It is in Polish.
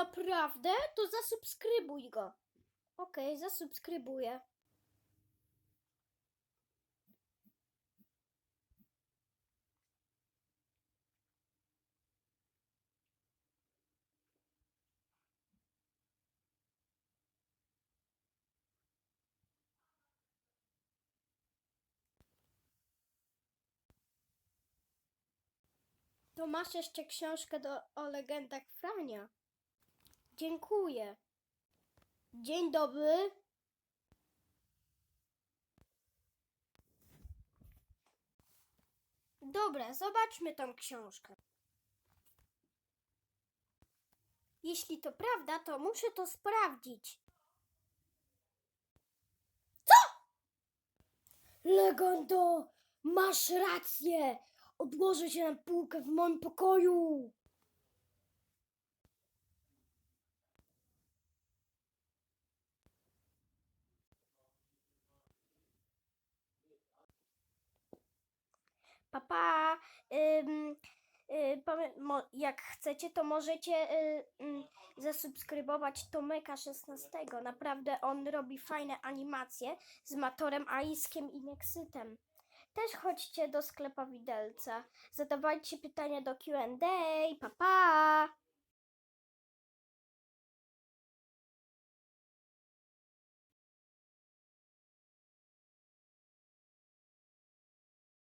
Naprawdę? To zasubskrybuj go. Okej, zasubskrybuję. To masz jeszcze książkę do, o legendach Frania. Dziękuję. Dzień dobry. Dobra, zobaczmy tą książkę. Jeśli to prawda, to muszę to sprawdzić. Co? Legendo, masz rację. Odłożę się na półkę w moim pokoju. Papa, ym, y, jak chcecie, to możecie y, ym, zasubskrybować Tomeka 16. Naprawdę on robi fajne animacje z Matorem Aiskiem i Nexytem. Też chodźcie do sklepa Widelca. Zadawajcie pytania do Q&A. Pa, pa!